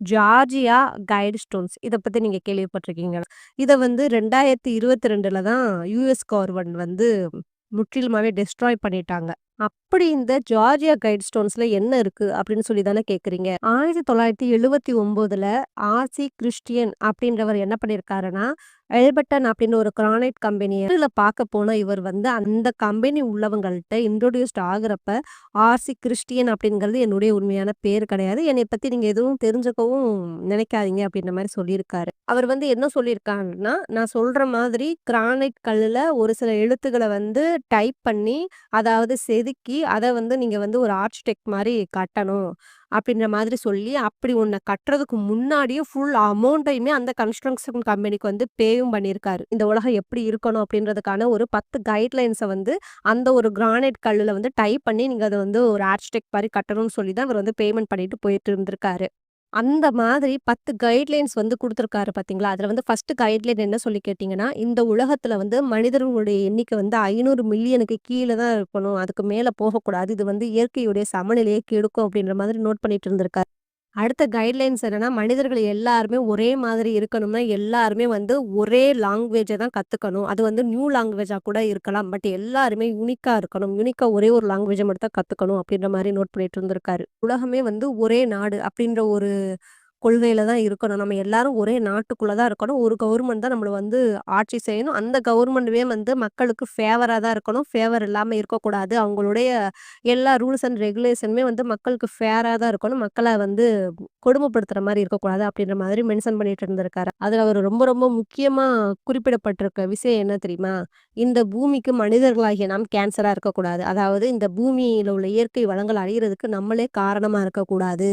Georgia guide stones. இதை பத்தி நீங்க கேள்விப்பட்டிருக்கீங்க இதை வந்து 2022ல தான் யுஎஸ் கவர்மெண்ட் வந்து முற்றிலுமாவே டெஸ்ட்ராய் பண்ணிட்டாங்க. அப்படி இந்த ஜார்ஜியா கைட் ஸ்டோன்ஸ்ல என்ன இருக்கு? அப்படின்னு சொல்லி தானே கேட்குறீங்க. 1979ல ஆர்.சி. கிறிஸ்டியன் அப்படின்றவர் என்ன பண்ணியிருக்காருன்னா, எல்பட்டன் அப்படின்னு ஒரு கிரானைட் கம்பெனியை இதில் பார்க்க போன இவர் வந்து அந்த கம்பெனி உள்ளவங்கள்ட்ட இன்ட்ரோடியூஸ்ட் ஆகுறப்ப, ஆர்.சி. கிறிஸ்டியன் அப்படிங்கிறது என்னுடைய உண்மையான பேர் கிடையாது. என்னை பற்றி நீங்கள் எதுவும் தெரிஞ்சுக்கவும் நினைக்காதீங்க அப்படின்ற மாதிரி சொல்லியிருக்காரு. அவர் வந்து என்ன சொல்லியிருக்காருன்னா, நான் சொல்கிற மாதிரி கிரானைட் கல்லில் ஒரு சில எழுத்துக்களை வந்து டைப் பண்ணி, அதாவது செதுக்கி, அதை வந்து நீங்கள் வந்து ஒரு ஆர்ச்சிடெக்ட் மாதிரி கட்டணும். அப்படின்ற மாதிரி சொல்லி, அப்படி ஒன்னை கட்டுறதுக்கு முன்னாடியே ஃபுல் அமௌண்ட்டையுமே அந்த கன்ஸ்ட்ரக்ஷன் கம்பெனிக்கு வந்து பேவும் பண்ணியிருக்காரு. இந்த உலகம் எப்படி இருக்கணும் அப்படின்றதுக்கான ஒரு பத்து கைட்லைன்ஸை வந்து அந்த ஒரு கிரானைட் கல்லில் வந்து டைப் பண்ணி, நீங்கள் அதை வந்து ஒரு ஆர்ச்சிடெக்ட் மாதிரி கட்டணும்னு சொல்லி தான் இவர் வந்து பேமெண்ட் பண்ணிட்டு போயிட்டு இருந்திருக்காரு. அந்த மாதிரி 10 கைட்லைன்ஸ் வந்து கொடுத்துருக்காரு பார்த்தீங்களா? அதில் வந்து ஃபஸ்ட்டு கைட்லைன் என்ன சொல்லி கேட்டிங்கன்னா இந்த உலகத்தில் வந்து மனிதர்களுடைய எண்ணிக்கை வந்து ஐநூறு மில்லியனுக்கு கீழே தான் இருக்கணும். அதுக்கு மேலே போகக்கூடாது. இது வந்து இயற்கையுடைய சமநிலையை கெடுக்கும் அப்படின்ற மாதிரி நோட் பண்ணிட்டு இருந்திருக்காரு. அடுத்த கைட்லைன்ஸ் என்னன்னா, மனிதர்கள் எல்லாருமே ஒரே மாதிரி இருக்கணும்னா, எல்லாருமே வந்து ஒரே லாங்குவேஜை தான் கற்றுக்கணும் அது வந்து நியூ லாங்குவேஜாக கூட இருக்கலாம். பட் எல்லாருமே யூனிக்காக இருக்கணும். யூனிக்காக ஒரே ஒரு லாங்குவேஜை மட்டும் தான் கற்றுக்கணும் அப்படின்ற மாதிரி நோட் பண்ணிட்டு இருந்திருக்காரு. உலகமே வந்து ஒரே நாடு அப்படின்ற ஒரு கொள்கையில தான் இருக்கணும். நம்ம எல்லாரும் ஒரே நாட்டுக்குள்ள தான் இருக்கணும். ஒரு கவர்மெண்ட் தான் நம்மள வந்து ஆட்சி செய்யணும். அந்த கவர்மெண்ட்டுமே வந்து மக்களுக்கு ஃபேவராக தான் இருக்கணும். ஃபேவர் இல்லாமல் இருக்கக்கூடாது. அவங்களுடைய எல்லா ரூல்ஸ் அண்ட் ரெகுலேஷனுமே வந்து மக்களுக்கு ஃபேராக தான் இருக்கணும். மக்களை வந்து கொடுமைப்படுத்துகிற மாதிரி இருக்கக்கூடாது அப்படின்ற மாதிரி மென்ஷன் பண்ணிட்டு இருந்திருக்காரு. அதில் அவர் ரொம்ப ரொம்ப முக்கியமாக குறிப்பிடப்பட்டிருக்க விஷயம் என்ன தெரியுமா? இந்த பூமிக்கு மனிதர்களாகிய நாம் கேன்சராக இருக்கக்கூடாது. அதாவது இந்த பூமியில் உள்ள இயற்கை வளங்கள் அழிகிறதுக்கு நம்மளே காரணமாக இருக்கக்கூடாது.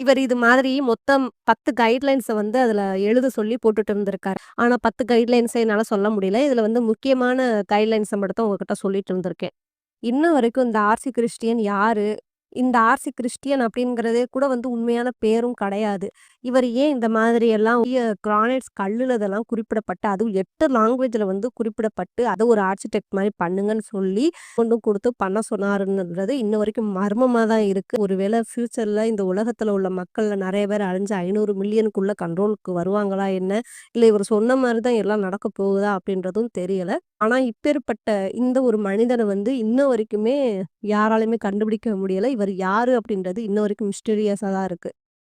இவர் இது மாதிரி மொத்தம் பத்து கைட்லைன்ஸை வந்து அதில் எழுத சொல்லி போட்டுட்டு இருந்திருக்காரு. ஆனால் பத்து கைட்லைன்ஸை என்னால் சொல்ல முடியல. இதில் வந்து முக்கியமான கைட்லைன்ஸை மட்டும் தான் உங்ககிட்ட சொல்லிட்டு இருந்திருக்கேன். இன்ன வரைக்கும் இந்த ஆர்.சி. கிறிஸ்டியன் யாரு? இந்த ஆர்.சி. கிறிஸ்டியன் அப்படிங்கிறதே கூட வந்து உண்மையான பேரும் கிடையாது. இவர் ஏன் இந்த மாதிரி எல்லாம் கிரானைட்ஸ் கல்லுல இதெல்லாம் குறிப்பிடப்பட்டு, அதுவும் எட்டு லாங்குவேஜ்ல வந்து குறிப்பிடப்பட்டு, அதை ஒரு ஆர்கிடெக்ட் மாதிரி பண்ணுங்கன்னு சொல்லி கொண்டு கொடுத்து பண்ண சொன்னாருன்றது இன்ன வரைக்கும் மர்மமா தான் இருக்கு. ஒருவேளை ஃபியூச்சர்ல இந்த உலகத்துல உள்ள மக்கள்ல நிறைய பேர் அழிஞ்சு ஐநூறு மில்லியனுக்குள்ள கண்ட்ரோலுக்கு வருவாங்களா என்ன? இல்ல இவர் சொன்ன மாதிரி தான் எல்லாம் நடக்க போகுதா? அப்படின்றதும் தெரியல. ஆனா இப்பேற்பட்ட இந்த ஒரு மனிதனை வந்து இன்ன வரைக்குமே யாராலையுமே கண்டுபிடிக்க முடியல. இவர் யாரு அப்படின்றது இன்ன வரைக்கும் மிஸ்டீரியஸா தான் இருக்கு.